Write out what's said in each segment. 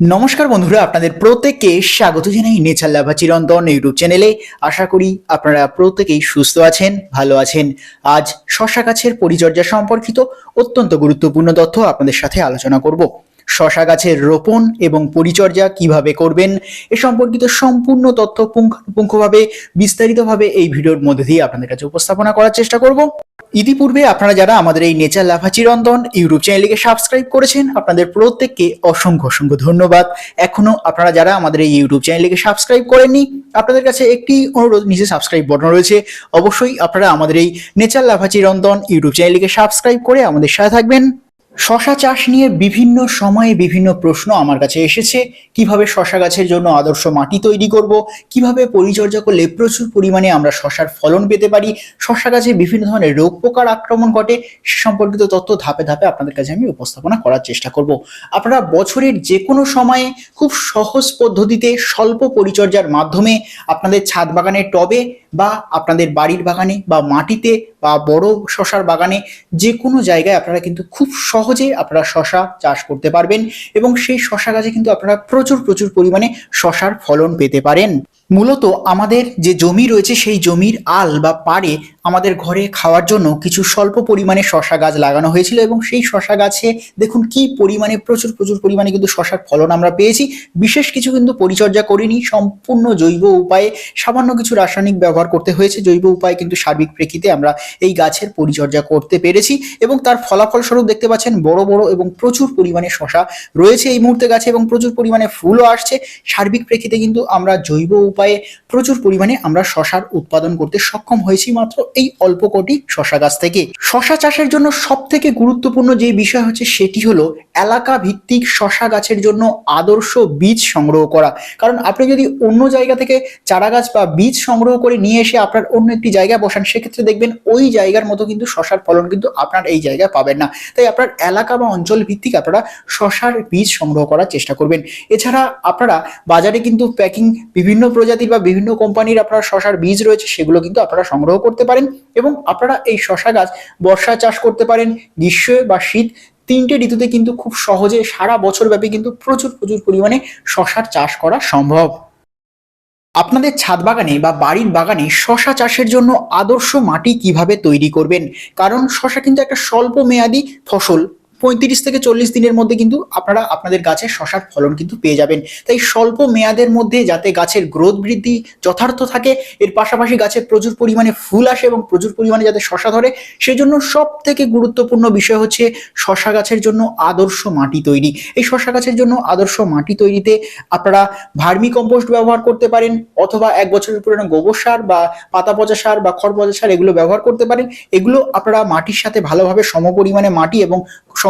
নমস্কার বন্ধুরা, আপনাদের প্রত্যেককে স্বাগত জানাই নেচার লাভা চিরন্তন ইউটিউব চ্যানেলে। আশা করি আপনারা প্রত্যেকেই সুস্থ আছেন, ভালো আছেন। আজ শশা গাছের পরিচর্যা সম্পর্কিত অত্যন্ত গুরুত্বপূর্ণ তথ্য আপনাদের সাথে আলোচনা করব। শশা গাছের রোপণ এবং পরিচর্যা কীভাবে করবেন এ সম্পর্কিত সম্পূর্ণ তথ্য পুঙ্খানুপুঙ্খভাবে বিস্তারিতভাবে এই ভিডিওর মধ্যে দিয়ে আপনাদের কাছে উপস্থাপনা করার চেষ্টা করব। ইতিপূর্বে আপনারা যারা আমাদের এই নেচার লাভা চিরন্তন ইউটিউব চ্যানেলকে সাবস্ক্রাইব করেছেন, আপনাদের প্রত্যেককে অসংখ্য অসংখ্য ধন্যবাদ। এখনও আপনারা যারা আমাদের এই ইউটিউব চ্যানেলকে সাবস্ক্রাইব করেননি, আপনাদের কাছে একটি অনুরোধ, নিচে সাবস্ক্রাইব বটন রয়েছে। অবশ্যই আপনারা আমাদের এই নেচার লাভা চিরন্তন ইউটিউব চ্যানেলকে সাবস্ক্রাইব করে আমাদের সাথে থাকবেন। শশা চাষ নিয়ে বিভিন্ন সময়ে বিভিন্ন প্রশ্ন আমার কাছে এসেছে। কীভাবে শশা গাছের জন্য আদর্শ মাটি তৈরি করব? কীভাবে পরিচর্যা করলে প্রচুর পরিমাণে আমরা শশার ফলন পেতে পারি? শশা গাছে বিভিন্ন ধরনের রোগ পোকার আক্রমণ ঘটে, সে সম্পর্কিত তথ্য ধাপে ধাপে আপনাদের কাছে আমি উপস্থাপনা করার চেষ্টা করব। আপনারা বছরের যে কোনো সময়ে খুব সহজ পদ্ধতিতে স্বল্প পরিচর্যার মাধ্যমে আপনাদের ছাদ বাগানের টবে বা আপনাদের বাড়ির বাগানে বা মাটিতে বা বড় শশার বাগানে যে কোনো জায়গায় আপনারা কিন্তু খুব সহজে আপনারা শশা চাষ করতে পারবেন এবং সেই শশা গাছে কিন্তু আপনারা প্রচুর প্রচুর পরিমাণে শশার ফলন পেতে পারেন। মূলত আমাদের যে জমি রয়েছে, সেই জমির আল বা পাড়ে আমাদের ঘরে খাওয়ার জন্য কিছু স্বল্প পরিমাণে শশা গাছ লাগানো হয়েছিল এবং সেই শশা গাছে দেখুন কি পরিমাণে, প্রচুর প্রচুর পরিমাণে কিন্তু শশার ফলন আমরা পেয়েছি। বিশেষ কিছু কিন্তু পরিচর্যা করিনি, সম্পূর্ণ জৈব উপায়ে সামান্য কিছু রাসায়নিক ব্যবহার করতে হয়েছে। জৈব উপায়ে কিন্তু সার্বিক প্রেক্ষিতে আমরা এই গাছের পরিচর্যা করতে পেরেছি এবং তার ফলাফল স্বরূপ দেখতে পাচ্ছেন বড় বড় এবং প্রচুর পরিমাণে শশা রয়েছে এই মুহূর্তে গাছে এবং প্রচুর পরিমাণে ফুলও আসছে। সার্বিক প্রেক্ষিতে কিন্তু আমরা জৈব উপায়ে প্রচুর পরিমাণে আমরা শশার উৎপাদন করতে সক্ষম হয়েছি মাত্র এই অল্প কোটি শশা গাছ থেকে। শশা চাষের জন্য সব থেকে গুরুত্বপূর্ণ যে বিষয় হচ্ছে সেটি হলো এলাকা ভিত্তিক শশা গাছের জন্য আদর্শ বীজ সংগ্রহ করা। কারণ আপনি যদি অন্য জায়গা থেকে চারা গাছ বা বীজ সংগ্রহ করে নিয়ে এসে আপনার অন্য একটি জায়গায় বসান, সেক্ষেত্রে দেখবেন ওই জায়গার মতো কিন্তু শশার ফলন কিন্তু আপনার এই জায়গায় পাবেন না। তাই আপনার এলাকা বা অঞ্চল ভিত্তিক আপনারা শশার বীজ সংগ্রহ করার চেষ্টা করবেন। এছাড়া আপনারা বাজারে কিন্তু প্যাকিং বিভিন্ন প্রজাতির বা বিভিন্ন কোম্পানির আপনার শশার বীজ রয়েছে, সেগুলো কিন্তু আপনারা সংগ্রহ করতে পারেন এবং আপনারা এই শশা গাছ বর্ষা চাষ করতে পারেন, গ্রীষ্ম বা শীত, তিনটে ঋতুতে কিন্তু খুব সহজে সারা বছর ব্যাপী কিন্তু প্রচুর প্রচুর পরিমাণে শশার চাষ করা সম্ভব। আপনাদের ছাদ বাগানে বা বাড়ির বাগানে শশা চাষের জন্য আদর্শ মাটি কীভাবে তৈরি করবেন? কারণ শশা কিন্তু একটা স্বল্প মেয়াদি ফসল। পঁয়ত্রিশ থেকে চল্লিশ দিনের মধ্যে কিন্তু আপনারা আপনাদের গাছের শশার ফলন কিন্তু পেয়ে যাবেন। তাই স্বল্প মেয়াদের মধ্যে যাতে গাছের গ্রোথ বৃদ্ধি যথার্থ থাকে, এর পাশাপাশি গাছের প্রচুর পরিমাণে ফুল আসে এবং প্রচুর পরিমাণে যাতে শশা ধরে, সেজন্য সব থেকে গুরুত্বপূর্ণ বিষয় হচ্ছে শশা গাছের জন্য আদর্শ মাটি তৈরি। এই শশা গাছের জন্য আদর্শ মাটি তৈরিতে আপনারা ভার্মি কম্পোস্ট ব্যবহার করতে পারেন, অথবা এক বছরের পুরনো গোবর সার বা পাতা পচা সার বা খড় পচা সার এগুলো ব্যবহার করতে পারেন। এগুলো আপনারা মাটির সাথে ভালোভাবে সমপরিমাণে মাটি এবং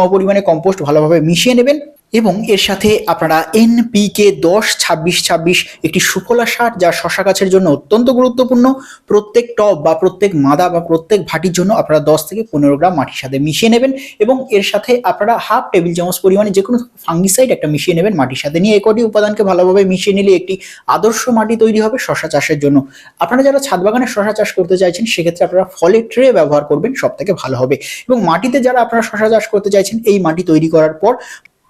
সমপরিমাণে কম্পোস্ট ভালোভাবে মিশিয়ে নেবেন। এবং এর সাথে আপনারা এনপিকে দশ, ছাব্বিশ ছাব্বিশ একটি সুফলা সার যা শশা গাছের জন্য অত্যন্ত গুরুত্বপূর্ণ। প্রত্যেক টব বা প্রত্যেক মাদা বা প্রত্যেক ভাটির জন্য আপনারা দশ থেকে পনেরো গ্রাম মাটির সাথে মিশিয়ে নেবেন এবং এর সাথে আপনারা হাফ টেবিল চামচ পরিমাণে যে কোনো ফাঙ্গিসাইড একটা মিশিয়ে নেবেন মাটির সাথে নিয়ে একটি উপাদানকে ভালোভাবে মিশিয়ে নিলে একটি আদর্শ মাটি তৈরি হবে শশা চাষের জন্য। আপনারা যারা ছাদ বাগানে শশা চাষ করতে চাইছেন, সেক্ষেত্রে আপনারা ফলের ট্রে ব্যবহার করবেন সব থেকে ভালো হবে। এবং মাটিতে যারা আপনারা শশা চাষ করতে চাইছেন, এই মাটি তৈরি করার পর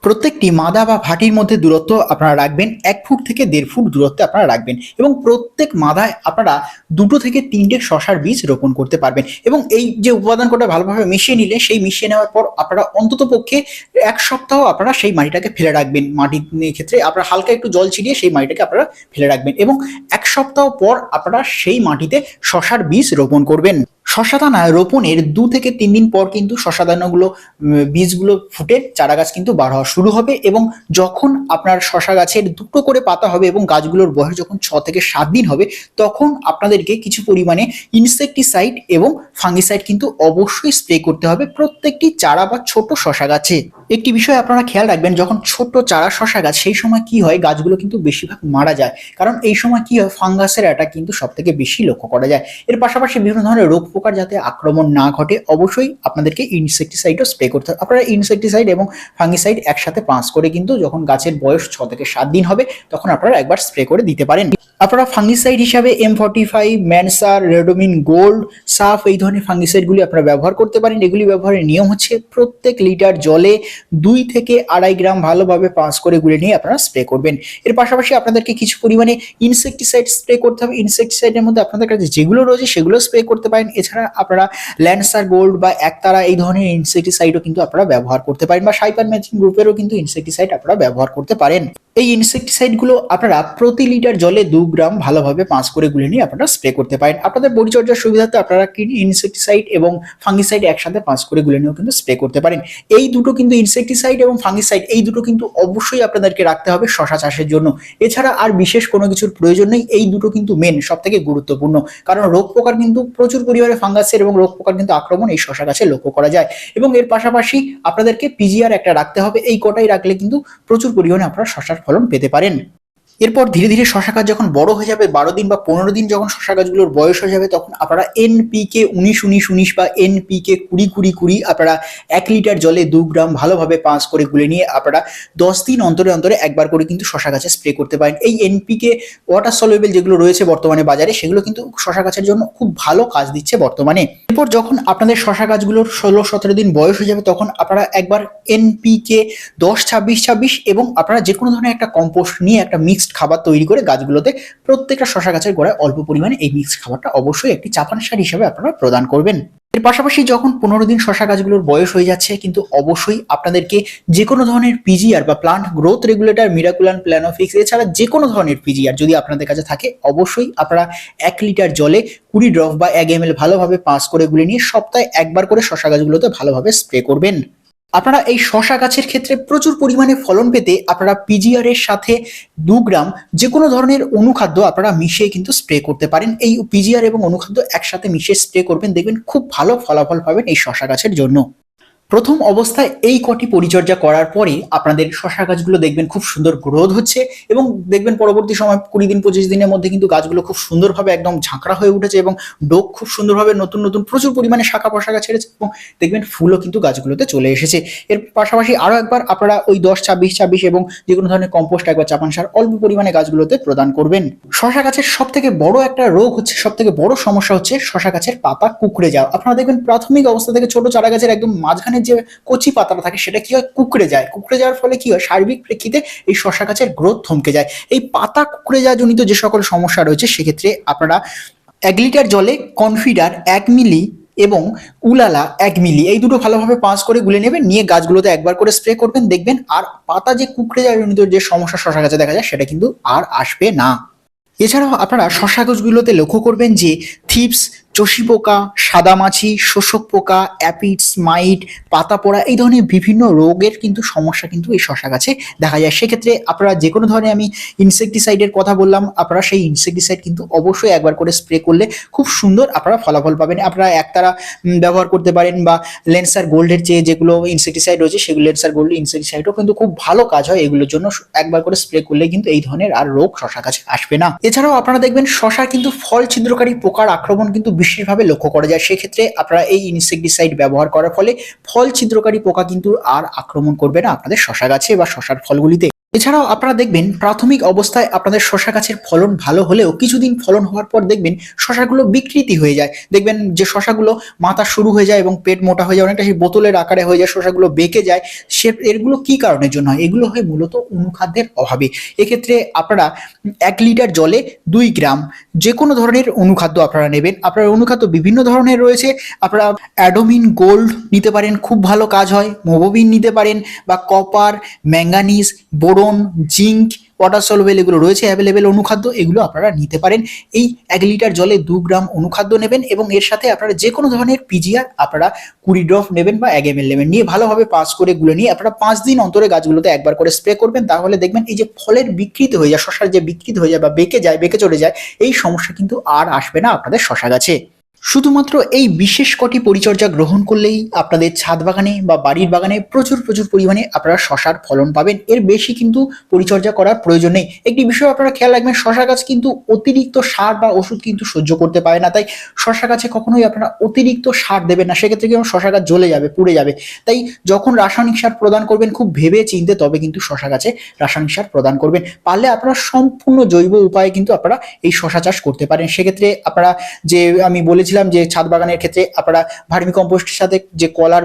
প্রত্যেকটি মাদা বা ভাটির মধ্যে দূরত্ব আপনারা রাখবেন, এক ফুট থেকে দেড় ফুট দূরত্বে আপনারা রাখবেন এবং প্রত্যেক মাদায় আপনারা দুটো থেকে তিনটে শশার বীজ রোপণ করতে পারবেন এবং এই যে উপাদান ভালোভাবে মিশিয়ে নিলে সেই মিশিয়ে নেওয়ার পর আপনারা অন্তত পক্ষে এক সপ্তাহ আপনারা সেই মাটিটাকে ফেলে রাখবেন। মাটির ক্ষেত্রে আপনারা হালকা একটু জল ছিটিয়ে সেই মাটিটাকে আপনারা ফেলে রাখবেন এবং এক সপ্তাহ পর আপনারা সেই মাটিতে শশার বীজ রোপণ করবেন। শশা দানা রোপণের দু থেকে তিন দিন পর কিন্তু শশা দানাগুলো বীজগুলো ফুটে চারা গাছ কিন্তু বার হওয়া শুরু হবে এবং যখন আপনার শশা গাছের দুটো করে পাতা হবে এবং গাছগুলোর বয়স যখন ছ থেকে সাত দিন হবে, তখন আপনাদেরকে কিছু পরিমাণে ইনসেকটিসাইড এবং ফাঙ্গিসাইড কিন্তু অবশ্যই স্প্রে করতে হবে প্রত্যেকটি চারা বা ছোট শশা গাছে। একটি বিষয় আপনারা খেয়াল রাখবেন, যখন ছোট চারা, শশা গাছ, সেই সময় কি হয়, গাছগুলো কিন্তু বেশিরভাগ মারা যায়। কারণ এই সময় কি হয়, ফাঙ্গাসের অ্যাটাক কিন্তু সব থেকে বেশি লক্ষ্য করা যায়। এর পাশাপাশি বিভিন্ন ধরনের রোগ পোকার যাতে আক্রমণ না ঘটে, অবশ্যই আপনাদেরকে ইনসেকটিসাইডও স্প্রে করতে হবে। আপনারা ইনসেকটিসাইড এবং ফাঙ্গিসাইড একসাথে পাঁচ করে কিন্তু যখন গাছের বয়স ছ থেকে সাত দিন হবে, তখন আপনারা একবার স্প্রে করে দিতে পারেন। আপনারা ফাঙ্গিসাইড হিসাবে এম ফর্টি ফাইভ ম্যানসার রেডোমিন গোল্ড সাফ এই ধরনের ফাঙ্গিসাইডগুলি আপনারা ব্যবহার করতে পারেন। এগুলি ব্যবহারের নিয়ম হচ্ছে প্রত্যেক লিটার জলে দুই থেকে আড়াই গ্রাম ভালোভাবে পাঁচ করে গুলে নিয়ে আপনারা স্প্রে করবেন। এর পাশাপাশি আপনাদেরকে কিছু পরিমাণে ইনসেকটিসাইড স্প্রে করতে হবে। ইনসেকটিসাইডের মধ্যে আপনাদের কাছে যেগুলো রয়েছে সেগুলো স্প্রে করতে পারেন। এছাড়া আপনারা ল্যান্সার গোল্ড বা একতারা এই ধরনের ইনসেকটিসাইডও কিন্তু আপনারা ব্যবহার করতে পারেন বা সাইপার ম্যাচিং গ্রুপেরও কিন্তু ইনসেকটিসাইড আপনারা ব্যবহার করতে পারেন। এই ইনসেকটিসাইডগুলো আপনারা প্রতি লিটার জলে দু গ্রাম ভালোভাবে পাঁচ করে গুলে নিয়ে আপনারা স্প্রে করতে পারেন। আপনাদের পরিচর্যার সুবিধাতে আপনারা ইনসেকটিসাইড এবং ফাঙ্গিসাইড একসাথে পাঁচ করে গুলে নিয়েও কিন্তু স্প্রে করতে পারেন। এই দুটো কিন্তু ইনসেকটিসাইড এবং ফাঙ্গিসাইড এই দুটো কিন্তু অবশ্যই আপনাদেরকে রাখতে হবে শশা চাষের জন্য। এছাড়া আর বিশেষ কোনো কিছুর প্রয়োজন নেই, এই দুটো কিন্তু মেন সব থেকে গুরুত্বপূর্ণ। কারণ রোগ পোকার কিন্তু প্রচুর পরিমাণে ফাঙ্গাসের এবং রোগ পোকার কিন্তু আক্রমণ এই শশা গাছে লক্ষ্য করা যায়। এবং এর পাশাপাশি আপনাদেরকে পিজিআর একটা রাখতে হবে, এই কটাই রাখলে কিন্তু প্রচুর পরিমাণে আপনারা শশার ফলন পেতে পারেন এরপর ধীরে ধীরে শশা গাছ যখন বড় হয়ে যাবে, বারো দিন বা পনেরো দিন যখন শশা গাছগুলোর বয়স হয়ে যাবে, তখন আপনারা এনপিকে উনিশ উনিশ উনিশ বা এনপিকে কুড়ি কুড়ি কুড়ি আপনারা এক লিটার জলে দু গ্রাম ভালোভাবে পাঁচ করে গুলে নিয়ে আপনারা দশ দিন অন্তরে অন্তরে একবার করে কিন্তু শশা গাছে স্প্রে করতে পারেন। এই এনপিকে ওয়াটার সলিউবেল যেগুলো রয়েছে বর্তমানে বাজারে, সেগুলো কিন্তু শশা গাছের জন্য খুব ভালো কাজ দিচ্ছে বর্তমানে। এরপর যখন আপনাদের শশা গাছগুলোর ষোলো, সতেরো দিন বয়স হয়ে যাবে, তখন আপনারা একবার এনপিকে দশ, ছাব্বিশ ছাব্বিশ এবং আপনারা যে কোনো ধরনের একটা কম্পোস্ট নিয়ে একটা মিক্সড খাবার তৈরি করে গাছগুলোতে প্রত্যেকটা শশা গাছের গোড়ায় অল্প পরিমাণে এই মিক্সড খাবারটা অবশ্যই একটি চাপান সার হিসেবে আপনারা প্রদান করবেন। এর পাশাপাশি যখন পনেরো দিন শশা গাছগুলোর বয়স হয়ে যাচ্ছে, কিন্তু অবশ্যই আপনাদেরকে যে কোনো ধরনের পিজিআর বা plant growth regulator Miraculan Planofix এছাড়া যে কোনো ধরনের পিজিআর যদি আপনাদের কাছে থাকে, অবশ্যই আপনারা এক লিটার জলে কুড়ি ড্রপ বা এক এম ভালোভাবে পাস করে গুলে নিয়ে সপ্তাহে একবার করে শশা গাছগুলোতে ভালোভাবে স্প্রে করবেন। আপনারা এই শশা গাছের ক্ষেত্রে প্রচুর পরিমাণে ফলন পেতে আপনারা পিজিআর এর সাথে দু গ্রাম যে কোনো ধরনের অনুখাদ্য আপনারা মিশিয়ে কিন্তু স্প্রে করতে পারেন। এই পিজিআর এবং অনুখাদ্য একসাথে মিশিয়ে স্প্রে করবেন, দেখবেন খুব ভালো ফলাফল পাবেন এই শশা গাছের জন্য। প্রথম অবস্থায় এই কটি পরিচর্যা করার পরে আপনাদের শশা গাছগুলো দেখবেন খুব সুন্দর গ্রোথ হচ্ছে এবং দেখবেন পরবর্তী সময় কুড়ি দিন, পঁচিশ দিনের মধ্যে কিন্তু গাছগুলো খুব সুন্দরভাবে একদম ঝাঁকড়া হয়ে উঠেছে এবং ডোক খুব সুন্দরভাবে নতুন নতুন প্রচুর পরিমাণে শাখা পোশাকা ছেড়েছে এবং দেখবেন ফুলও কিন্তু গাছগুলোতে চলে এসেছে। এর পাশাপাশি আরও একবার আপনারা ওই দশ, ছাব্বিশ ছাব্বিশ এবং যে কোনো ধরনের কম্পোস্ট একবার চাপান সার অল্প পরিমাণে গাছগুলোতে প্রদান করবেন। শশা গাছের সব থেকে বড় একটা রোগ হচ্ছে সব থেকে বড় সমস্যা হচ্ছে শশা গাছের পাতা কুকড়ে যাওয়া। আপনারা দেখবেন প্রাথমিক অবস্থা থেকে ছোট চারা গাছের একদম মাঝখানে যে কচি পাতাটা থাকে সেটা কি হয়? কুকড়ে যায়। কুকড়ে যাওয়ার ফলে কি হয়? সার্বিক প্রেক্ষিতে এই শশা গাছের গ্রোথ থমকে যায়। এই পাতা কুকড়ে যাওয়া জনিত যে সকল সমস্যা রয়েছে, সেক্ষেত্রে আপনারা এক লিটার জলে কনফিডার এক মিলি এবং উলালা এক মিলি এই দুটো ভালোভাবে পাঁচ করে গুলে নেবেন, নিয়ে গাছগুলোতে একবার করে স্প্রে করবেন, দেখবেন আর পাতা যে কুকড়ে যাওয়া জনিত যে সমস্যা শশা গাছে দেখা যায়, সেটা কিন্তু আর আসবে না। এছাড়াও আপনারা শশা গাছগুলোতে লক্ষ্য করবেন যে থিপস চষি পোকা সাদামাছি শোষক পোকা, অ্যাপিডস, মাইট, পাতা পোড়া, এই ধরনের বিভিন্ন রোগের কিন্তু সমস্যা কিন্তু এই শশা গাছে দেখা যায়। সেক্ষেত্রে আপনারা যে কোনো ধরনের আমি ইনসেকটিসাইডের কথা বললাম, আপনারা সেই ইনসেকটিসাইড কিন্তু অবশ্যই একবার করে স্প্রে করলে খুব সুন্দর আপনারা ফলাফল পাবেন। আপনারা একতারা ব্যবহার করতে পারেন বা লেন্সার গোল্ডের যে যেগুলো ইনসেকটিসাইড রয়েছে, সেগুলো লেন্সার গোল্ড ইনসেকটিসাইডও কিন্তু খুব ভালো কাজ হয় এগুলোর জন্য। একবার করে স্প্রে করলে কিন্তু এই ধরনের আর রোগ শশা গাছে আসবে না। এছাড়াও আপনারা দেখবেন শশার কিন্তু ফল ছিদ্রকারী পোকার আক্রমণ কিন্তু বিশেষভাবে লক্ষ্য করা যায়। সেক্ষেত্রে আপনারা এই ইনসেকটিসাইড ব্যবহার করার ফলে ফল ছিদ্রকারী পোকা কিন্তু আর আক্রমণ করবে না। আপনাদের শশা গাছে বা শশার ফলগুলিতে। এছাড়াও আপনারা দেখবেন প্রাথমিক অবস্থায় আপনাদের শশা গাছের ফলন ভালো হলেও কিছুদিন ফলন হওয়ার পর দেখবেন শশাগুলো বিকৃতি হয়ে যায়। দেখবেন যে শশাগুলো মাথা শুরু হয়ে যায় এবং পেট মোটা হয়ে যায়, অনেকটা সেই বোতলের আকারে হয়ে যায়, শশাগুলো বেঁকে যায়। সে এগুলো কি কারণের জন্য হয়? এগুলো হয় মূলত অনুখাদ্যের অভাবে। এক্ষেত্রে আপনারা এক লিটার জলে দুই গ্রাম যে কোনো ধরনের অনুখাদ্য আপনারা নেবেন। আপনার অনুখাদ্য বিভিন্ন ধরনের রয়েছে। আপনারা অ্যাডোমিন গোল্ড নিতে পারেন, খুব ভালো কাজ হয়। মোবোবিন নিতে পারেন বা copper, manganese boron zinc water soluble এগুলো রয়েছে অ্যাভেলেবেল অনুখাদ্য, এগুলো আপনারা নিতে পারেন। এই এক লিটার জলে দু গ্রাম অনুখাদ্য নেবেন এবং এর সাথে আপনারা যে কোনো ধরনের পিজিআর আপনারা কুড়ি ড্রপ নেবেন বা এক এম নেবেন। নিয়ে ভালোভাবে পাস করে গুলো নিয়ে আপনারা পাঁচ দিন অন্তরে গাছগুলোতে একবার করে স্প্রে করবেন। তাহলে দেখবেন এই যে ফলের বিকৃতি হয়ে যায়, শশার যে বিকৃতি হয়ে যায় বা বেঁকে যায়, বেঁকে চলে যায়, এই সমস্যা কিন্তু আর আসবে না আপনাদের শশা গাছে শুধুমাত্র এই বিশেষ কটি পরিচর্যা গ্রহণ করলেই আপনাদের ছাদ বাগানে বা বাড়ির বাগানে প্রচুর প্রচুর পরিমাণে আপনারা শশার ফলন পাবেন। এর বেশি কিন্তু পরিচর্যা করার প্রয়োজন নেই। একটি বিষয় আপনারা খেয়াল রাখবেন, শশা গাছ কিন্তু অতিরিক্ত সার বা ওষুধ কিন্তু সহ্য করতে পারে না। তাই শশা গাছে কখনোই আপনারা অতিরিক্ত সার দেবেন না। সেক্ষেত্রে কিন্তু শশা গাছ জ্বলে যাবে, পুড়ে যাবে। তাই যখন রাসায়নিক সার প্রদান করবেন, খুব ভেবে চিনতে তবে কিন্তু শশা গাছে রাসায়নিক সার প্রদান করবেন। পারলে আপনারা সম্পূর্ণ জৈব উপায়ে কিন্তু আপনারা এই শশা চাষ করতে পারেন। সেক্ষেত্রে আপনারা যে আমি বলেছিলাম যে ছাদ বাগানের ক্ষেত্রে আপনারা ভার্মি কম্পোস্টের সাথে যে কলার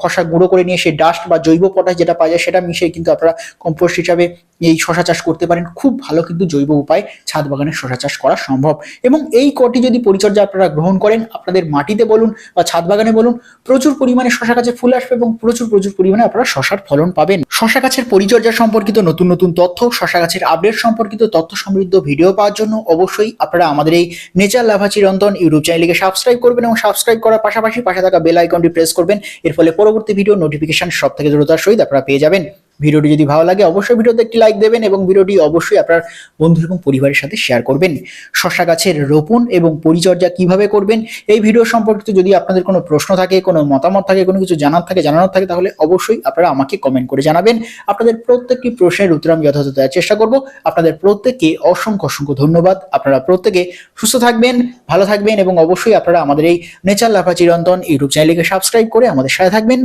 খসা গুঁড়ো করে নিয়ে সেই ডাস্ট বা জৈব পটাশ যেটা পাওয়া যায় সেটা মিশিয়ে কিন্তু আপনারা কম্পোস্ট হিসাবে এই শশা চাষ করতে পারেন, খুব ভালো কিন্তু জৈব উপায় ছাদ বাগানে শশা চাষ করা সম্ভব। এবং এই কটি যদি পরিচর্যা আপনারা গ্রহণ করেন, আপনাদের মাটিতে বলুন বা ছাদ বাগানে বলুন, প্রচুর পরিমাণে শশা গাছে ফুল আসবে এবং প্রচুর প্রচুর পরিমাণে আপনারা শশার ফলন পাবেন। শশা গাছের পরিচর্যা সম্পর্কিত নতুন নতুন তথ্য, শশা গাছের আপডেট সম্পর্কিত তথ্য সমৃদ্ধ ভিডিও পাওয়ার জন্য অবশ্যই আপনারা আমাদের এই নেচার লাভা চিরন্তন ইউটিউব চ্যানেলকে সাবস্ক্রাইব করবেন এবং সাবস্ক্রাইব করার পাশাপাশি পাশে থাকা বেল আইকনটি প্রেস করবেন। এর ফলে পরবর্তী ভিডিও নোটিফিকেশন সব থেকে দ্রুতার সহিত আপনারা পেয়ে যাবেন। ভিডিওটি যদি ভালো লাগে, অবশ্যই ভিডিওতে একটি লাইক দেবেন এবং ভিডিওটি অবশ্যই আপনার বন্ধু এবং পরিবারের সাথে শেয়ার করবেন। শশা গাছের রোপণ এবং পরিচর্যা কীভাবে করবেন, এই ভিডিও সম্পর্কিত যদি আপনাদের কোনো প্রশ্ন থাকে, কোনো মতামত থাকে, কোনো কিছু জানার থাকে, জানানোর থাকে, তাহলে অবশ্যই আপনারা আমাকে কমেন্ট করে জানাবেন। আপনাদের প্রত্যেকটি প্রশ্নের উত্তর আমি যথাযথ দেওয়ার চেষ্টা করব। আপনাদের প্রত্যেককে অসংখ্য অসংখ্য ধন্যবাদ। আপনারা প্রত্যেকে সুস্থ থাকবেন, ভালো থাকবেন এবং অবশ্যই আপনারা আমাদের এই নেচার লাফা চিরন্তন ইউটিউব চ্যানেলকে সাবস্ক্রাইব করে আমাদের সাথে থাকবেন।